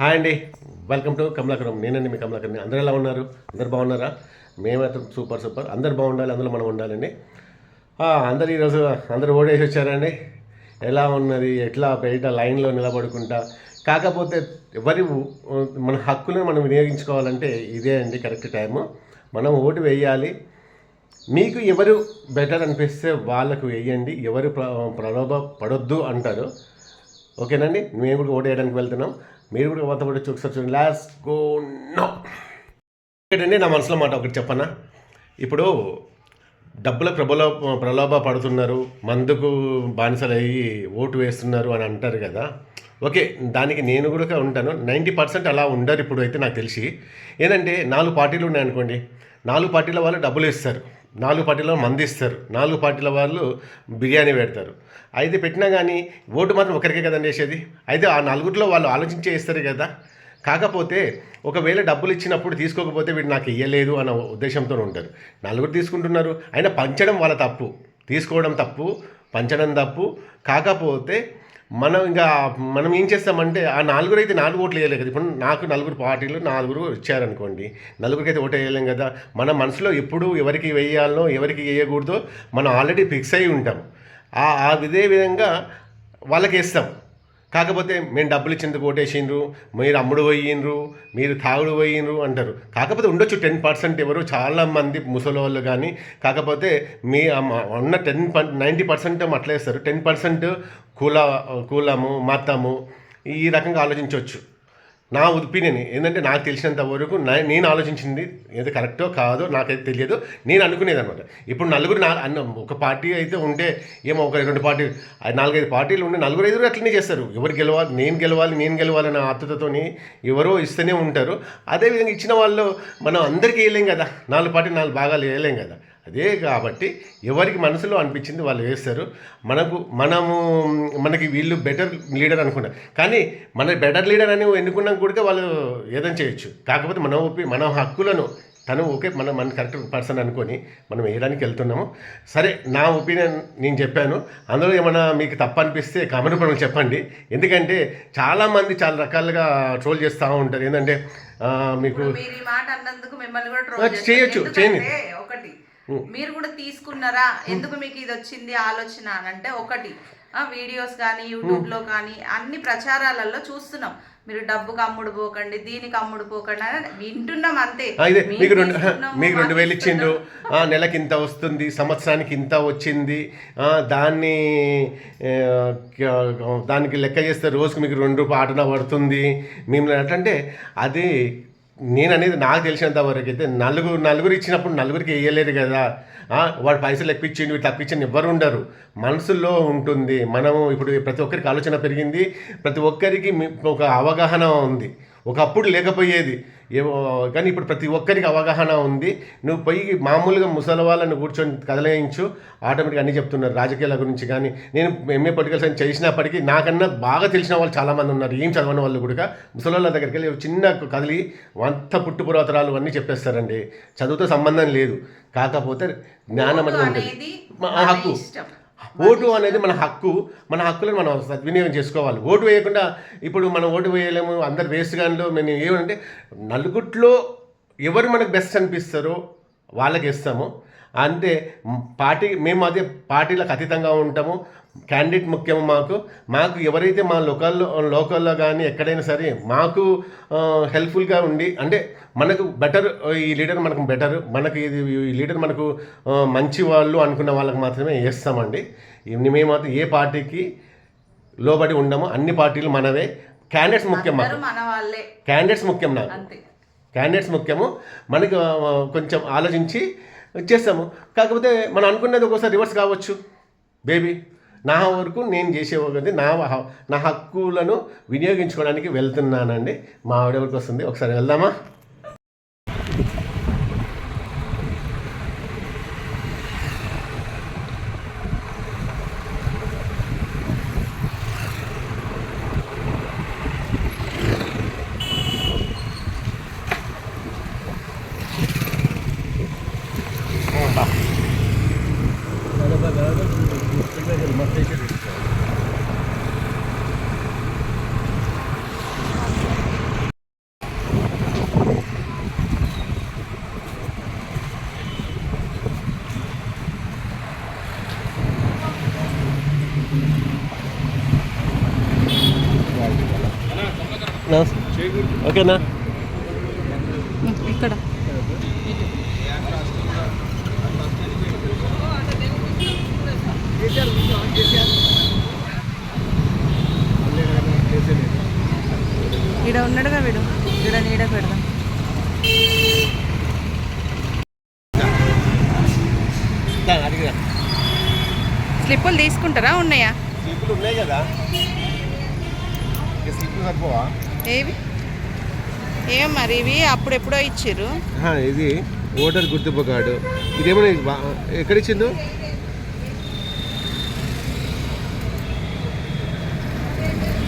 Hi అండి. Welcome to Kamalakaram. నేనండి మీ కమలాకరం. అందరూ ఎలా ఉన్నారు? అందరు బాగున్నారా? మేమైతే సూపర్ సూపర్. అందరు బాగుండాలి అందులో మనం ఉండాలండి. అందరు ఈరోజు అందరు ఓడేసి వచ్చారండి. ఎలా ఉన్నది? ఎట్లా బయట లైన్లో నిలబడుకుంటా? కాకపోతే ఎవరి మన హక్కులను మనం వినియోగించుకోవాలంటే ఇదే అండి కరెక్ట్ టైము. మనం ఓటు వేయాలి. మీకు ఎవరు బెటర్ అనిపిస్తే వాళ్ళకు వేయండి. ఎవరు ప్ర ప్రలోభ పడొద్దు అంటారు. ఓకేనండి? మేము కూడా ఓటు వేయడానికి వెళ్తున్నాం. మీరు కూడా వంత పడి ఒకసారి చూడండి లాస్ గో నో ఏంటండి నా మనసులో మాట ఒకటి చెప్పనా? ఇప్పుడు డబ్బుల ప్రబల ప్రలోభ పడుతున్నారు మందుకు బానిసలు అయ్యి ఓటు వేస్తున్నారు అని అంటారు కదా. ఓకే దానికి నేను కూడా ఉంటాను. నైంటీ పర్సెంట్ అలా ఉండరు ఇప్పుడు అయితే నాకు తెలిసి. ఏంటంటే నాలుగు పార్టీలు ఉన్నాయనుకోండి నాలుగు పార్టీల వాళ్ళు డబ్బులు ఇస్తారు నాలుగు పార్టీల మందిస్తారు మంది ఇస్తారు. నాలుగు పార్టీల వాళ్ళు బిర్యానీ పెడతారు. అయితే పెట్టినా కానీ ఓటు మాత్రం ఒకరికే కదండి వేసేది? అయితే ఆ నలుగురిలో వాళ్ళు ఆలోచించే ఇస్తారు కదా. కాకపోతే ఒకవేళ డబ్బులు ఇచ్చినప్పుడు తీసుకోకపోతే వీడు నాకు ఇయ్యలేదు అన్న ఉద్దేశంతో ఉంటారు. నలుగురు తీసుకుంటున్నారు. అయినా పంచడం వాళ్ళ తప్పు. తీసుకోవడం తప్పు పంచడం తప్పు. కాకపోతే మనం ఇంకా మనం ఏం చేస్తామంటే ఆ నలుగురు అయితే నాలుగు ఓట్లు వేయలేదు కదా. ఇప్పుడు నాకు నలుగురు పార్టీలు నాలుగురు ఇచ్చారనుకోండి నలుగురికి అయితే ఓటు వేయలేం కదా. మన మనసులో ఎప్పుడు ఎవరికి వేయాలనో ఎవరికి వేయకూడదో మనం ఆల్రెడీ ఫిక్స్ అయి ఉంటాం. ఆ ఆ ఇదే విధంగా వాళ్ళకి వేస్తాం. కాకపోతే మేము డబ్బులు ఇచ్చేందుకు ఓటేసిండ్రు మీరు అమ్ముడు పోయిండ్రు మీరు తాగుడు పోయిండ్రు అంటారు. కాకపోతే ఉండొచ్చు టెన్ పర్సెంట్ ఎవరు చాలా మంది ముసలి వాళ్ళు కానీ కాకపోతే మీ ఉన్న టెన్ నైంటీ పర్సెంట్ అట్లేస్తారు టెన్ పర్సెంట్ కుల కులము మతము ఈ రకంగా ఆలోచించవచ్చు. నా ఒపీనియన్ ఏంటంటే నాకు తెలిసినంత వరకు నేను ఆలోచించింది ఏది కరెక్టో కాదో నాకైతే తెలియదు. నేను అనుకునేది అనమాట ఇప్పుడు నలుగురు నా అన్న ఒక పార్టీ అయితే ఉంటే ఏమో ఒక రెండు పార్టీ నాలుగైదు పార్టీలు ఉంటే నలుగురు ఐదుగురు అట్లనే చేస్తారు. ఎవరు గెలవాలి నేను గెలవాలి నేను గెలవాలి నా ఆతృతతోని ఎవరో ఇస్తూనే ఉంటారు. అదేవిధంగా ఇచ్చిన వాళ్ళు మనం అందరికీ వేయలేం కదా. నాలుగు పార్టీ నాలుగు భాగాలు వేయలేం కదా. అదే కాబట్టి ఎవరికి మనసులో అనిపించింది వాళ్ళు వేస్తారు. మనకు మనము మనకి వీళ్ళు బెటర్ లీడర్ అనుకున్నారు. కానీ మన బెటర్ లీడర్ అని ఎన్నుకున్నాం కూడా వాళ్ళు ఏదైనా చేయొచ్చు. కాకపోతే మన ఒపి మన హక్కులను తను ఓకే మనం మన కరెక్ట్ పర్సన్ అనుకొని మనం వేయడానికి వెళ్తున్నాము. సరే నా ఒపీనియన్ నేను చెప్పాను. అందులో ఏమైనా మీకు తప్పు అనిపిస్తే కామెంట్ రూపంలో చెప్పండి. ఎందుకంటే చాలామంది చాలా రకాలుగా ట్రోల్ చేస్తూ ఉంటారు. ఏంటంటే మీకు. చేయొచ్చు. ఎందుకంటే ఒకటి మీరు కూడా తీసుకున్నారా? ఎందుకు మీకు ఇది వచ్చింది ఆలోచన అని అంటే ఒకటి వీడియోస్ కానీ యూట్యూబ్లో కానీ అన్ని ప్రచారాలలో చూస్తున్నాం. మీరు డబ్బుకి అమ్ముడు పోకండి దీనికి అమ్ముడు పోకండి అని వింటున్నాం అంతే. మీకు రెండు మీకు రెండు వేలు ఇచ్చిండ్రు. నెలకి ఇంత వస్తుంది సంవత్సరానికి ఇంత వచ్చింది. దాన్ని దానికి లెక్క చేస్తే రోజుకి మీకు రెండు రూపాయలు ఆటన పడుతుంది మేము అంటే అది నేను అనేది నాకు తెలిసినంత వరకు అయితే నలుగురు నలుగురు ఇచ్చినప్పుడు నలుగురికి వేయలేరు కదా. వాడు పైసలు ఎక్కువ ఇచ్చిండు వీడు తక్కువ ఇచ్చిండు ఎవ్వరు ఉండరు. మనసులో ఉంటుంది. మనము ఇప్పుడు ప్రతి ఒక్కరికి ఆలోచన పెరిగింది. ప్రతి ఒక్కరికి మీ- ఒక అవగాహన ఉంది. ఒకప్పుడు లేకపోయేది. ఏవో కానీ ఇప్పుడు ప్రతి ఒక్కరికి అవగాహన ఉంది. నువ్వు పోయి మామూలుగా ముసలి వాళ్ళని కూర్చొని కదలేయించు ఆటోమేటిక్గా అన్నీ చెప్తున్నారు. రాజకీయాల గురించి కానీ నేను ఎంఏ పొలిటికల్ సైన్స్ చేసినప్పటికీ నాకన్నా బాగా తెలిసిన వాళ్ళు చాలామంది ఉన్నారు. ఏం చదవని వాళ్ళు కూడా ముసలి వాళ్ళ దగ్గరికి వెళ్ళి చిన్న కదిలి అంత పుట్టు పురాతరాలు అన్నీ చెప్పేస్తారండి. చదువుతో సంబంధం లేదు. కాకపోతే జ్ఞానం అనేది హక్కు. ఓటు అనేది మన హక్కు. మన హక్కులను మనం సద్వినియోగం చేసుకోవాలి. ఓటు వేయకుండా ఇప్పుడు మనం ఓటు వేయలేము అందరు వేస్ట్ గానిలో మేము ఏమంటే నలుగుట్లో ఎవరు మనకు బెస్ట్ అనిపిస్తారో వాళ్ళకి ఇస్తాము. అంటే పార్టీ మేము అదే పార్టీలకు అతీతంగా ఉంటాము. క్యాండిడేట్ ముఖ్యము మాకు. మాకు ఎవరైతే మా లోకల్లో లోకల్లో కానీ ఎక్కడైనా సరే మాకు హెల్ప్ఫుల్గా ఉండి అంటే మనకు బెటర్ ఈ లీడర్ మనకు బెటర్ మనకు ఇది ఈ లీడర్ మనకు మంచి వాళ్ళు అనుకున్న వాళ్ళకి మాత్రమే వేస్తామండి మేము ఏ పార్టీకి లోబడి ఉండము. అన్ని పార్టీలు మనవే. క్యాండిడేట్స్ ముఖ్యం మాకు. క్యాండిడేట్స్ ముఖ్యం నాకు. క్యాండిడేట్స్ ముఖ్యము. మనకి కొంచెం ఆలోచించి చేస్తాము. కాకపోతే మనం అనుకున్నది ఒక్కోసారి రివర్స్ కావచ్చు. బేబీ నా వరకు నేను చేసే ఒకటి నా నా హక్కులను వినియోగించుకోవడానికి వెళ్తున్నానండి. మా ఆవిడ వరకు వస్తుంది? ఒకసారి వెళ్దామా? ఓకేనా? ఇక్కడ. ఈడ ఉన్నాడుగా వీడు. ఈడ నీడ పెడదాం. స్లిప్పులు తీసుకుంటారా ఉన్నాయా? స్లిప్పులు ఉన్నాయి కదా. స్లిప్పులు సరిపోవా? ఏవి? ఏం మరి ఇవి అప్పుడెప్పుడో ఇచ్చిర్రు? ఆహా, ఇది ఓటర్ గుర్తింపు కార్డు. ఇదేమో ఎక్కడ ఇచ్చిండు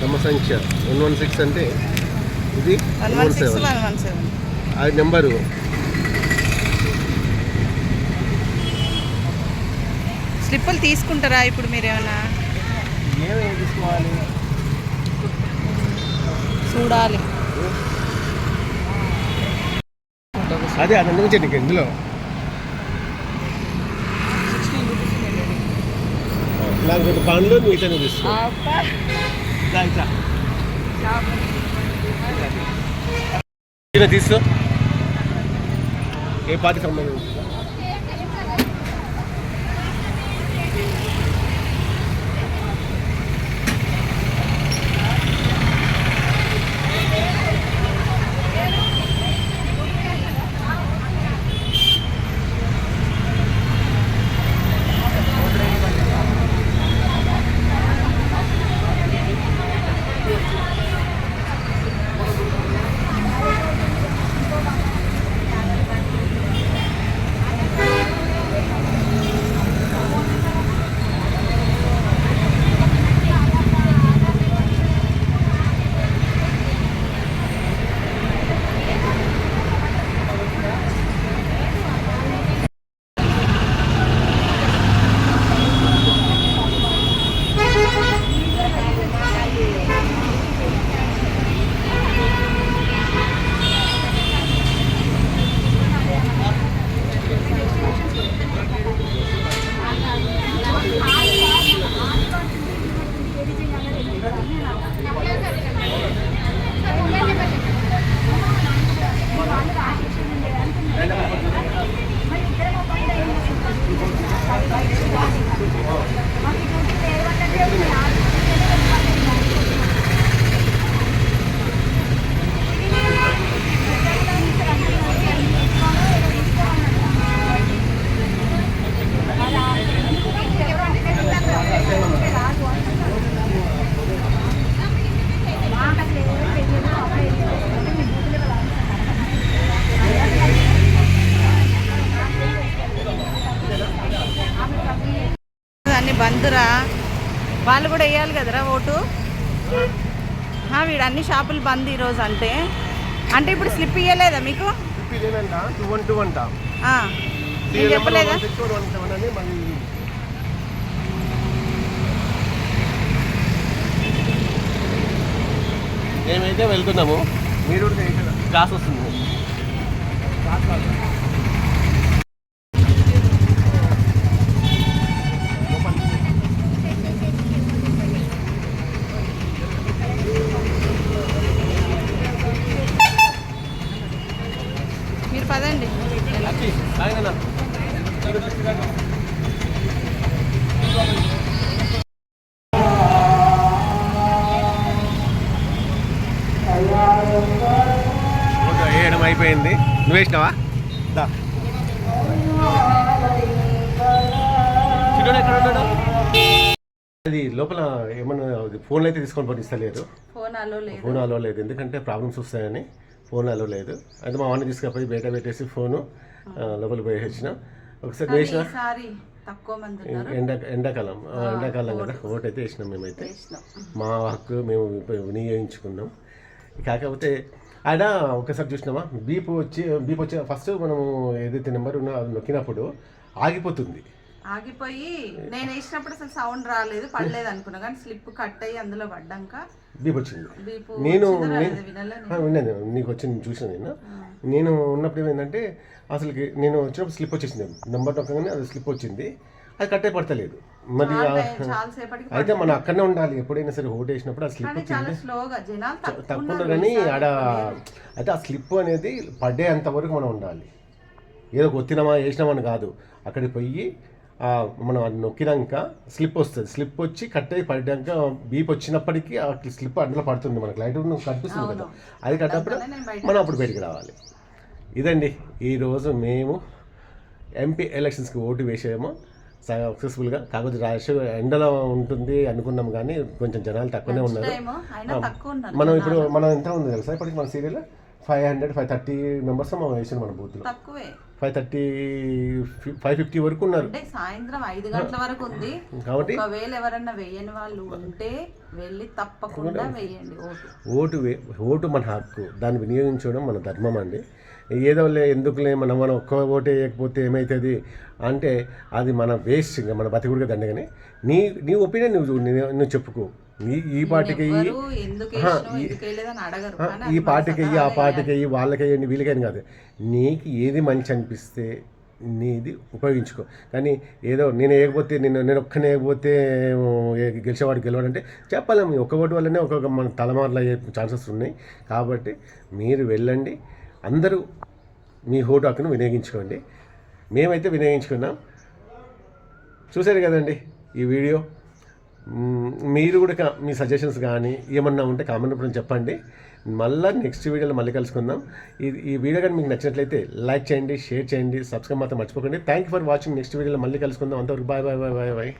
తమ సంఖ్య వన్ వన్ సిక్స్ అంటే ఇది వన్ వన్ సెవెన్. అది నెంబరు. స్లిప్పులు తీసుకుంటారా ఇప్పుడు మీరు ఏమైనా ఏమేమి తీసుకోవాలి? చూడాలి. అదే అది అందుకు నీకు ఇందులో. నాకు ఒక పండ్లు మిగతా తీసుకో. ఏ పార్టీ సంబంధించి వాళ్ళు కూడా వేయాలి కదరా ఓటు? వీడు అన్ని షాపులు బంద్ ఈరోజు అంటే. అంటే ఇప్పుడు స్లిప్ ఇవ్వలేదా మీకు? చెప్పలేదా? మేమైతే వెళ్తున్నాము. మీరు కూడా క్లాస్ వస్తుంది. అయిపోయింది. నువ్వు వేసినావా? దా. అది లోపల ఏమన్నా ఫోన్లో అయితే తీసుకొని పంపిస్తలేరు ఫోన్ అలో లేదు. ఫోన్ అలో లేదు. ఎందుకంటే ప్రాబ్లమ్స్ వస్తాయని ఫోన్ అలో లేదు. అయితే మా వాడిని తీసుకపోయి బయట పెట్టేసి ఫోను లోపల పోయేసిన. ఒకసారి కానీ వేసిన? తక్కువ మంది ఉన్నారు. ఎండ ఎండాకాలం. ఎండాకాలం కదా. ఓటు అయితే వేసినాం మేమైతే. మా హక్కు మేము వినియోగించుకున్నాం. కాకపోతే ఆయన ఒకసారి చూసినామా? బీప్ వచ్చి బీప్ వచ్చి ఫస్ట్ మనము ఏదైతే నెంబర్ ఉన్నో అది నొక్కినప్పుడు ఆగిపోతుంది. ఆగిపోయి నేను వేసినప్పుడు అసలు సౌండ్ రాలేదు పడలేదు అనుకున్నా కానీ స్లిప్ కట్ అయ్యి అందులో పడ్డాక బీప్ వచ్చింది. నేను విన్నాను నీకు వచ్చి నేను చూసాను నేను. నేను ఉన్నప్పుడు ఏమైందంటే అసలుకి నేను వచ్చినప్పుడు స్లిప్ వచ్చేసింది. నెంబర్ నొక్కగానే అది స్లిప్ వచ్చింది. అది కట్టే పడతలేదు. మరి అయితే మనం అక్కడనే ఉండాలి. ఎప్పుడైనా సరే ఓటు వేసినప్పుడు ఆ స్లిప్ తక్కువ ఉన్నారు కానీ ఆడ. అయితే ఆ స్లిప్ అనేది పడ్డేంత వరకు మనం ఉండాలి. ఏదో కొత్తినామా వేసినామని కాదు. అక్కడికి పోయి మనం అది నొక్కినాక స్లిప్ వస్తుంది. స్లిప్ వచ్చి కట్ అయి పడ్డాక బీప్ వచ్చినప్పటికీ ఆ స్లిప్ అందులో పడుతుంది మనకు. లైట్ కనిపిస్తుంది కదా. అది కట్టినప్పుడు మనం అప్పుడు బయటికి రావాలి. ఇదండి. ఈరోజు మేము ఎంపీ ఎలక్షన్స్కి ఓటు వేసాము. సక్సెస్ఫుల్గా కాకపోతే రాష్ ఎండలో ఉంటుంది అనుకున్నాం కానీ కొంచెం జనాలు తక్కువనే ఉన్నారు. మనం ఇప్పుడు మనం ఎంత ఉంది తెలుసా? ఇప్పటికి మన serial five hundred five thirty members మనం వేసాం మన బూత్లో ఫైవ్ థర్టీ ఫైవ్ ఫిఫ్టీ వరకు ఉన్నారు. అంటే సాయంత్రం ఐదు గంటల వరకు ఉంది. కాబట్టి ఒకవేళ ఎవరన్నా వేయని వాళ్ళు ఉంటే వెళ్ళి తప్పకుండా వేయండి ఓటు. ఓటు మన హక్కు. దాన్ని వినియోగించడం మన ధర్మం అండి. ఏదో లే ఎందుకులే మనం మనం ఒక్క ఓటు వేయకపోతే ఏమవుతుంది అంటే అది మన వేస్ట్ ఇంకా మన బతికుడిగా దండగానే నీ నీ ఒపీనియన్ నువ్వు నువ్వు నువ్వు చెప్పుకో. నీ ఈ పార్టీకి ఈ పార్టీకి ఆ పార్టీకి వాళ్ళకి వెయ్యండి వీళ్ళకి వేయండి కాదు. నీకు ఏది మంచి అనిపిస్తే నీది ఉపయోగించుకో. కానీ ఏదో నేను వేయకపోతే నేను నేను ఒక్కనే వేయకపోతే గెలిచేవాడు గెలవాడంటే చెప్పలేము. ఒక్క ఓటు వల్లనే ఒక్కొక్క మన తలమార్లు అయ్యే ఛాన్సెస్ ఉన్నాయి. కాబట్టి మీరు వెళ్ళండి. అందరూ మీ ఓటు వినియోగించుకోండి. మేమైతే వినియోగించుకున్నాం. చూశారు కదండి ఈ వీడియో? మీరు కూడా మీ సజెషన్స్ కానీ ఏమన్నా ఉంటే కామెంట్ రూపంలో చెప్పండి. మళ్ళీ నెక్స్ట్ వీడియోలో మళ్ళీ కలుసుకుందాం. ఈ ఈ వీడియో కానీ మీకు నచ్చినట్లయితే లైక్ చేయండి షేర్ చేయండి సబ్స్క్రైబ్ మాత్రం మర్చిపోకండి. Thank you for watching next వీడియోలో మళ్ళీ కలుసుకుందాం. అంతవరకు bye bye bye bye bye.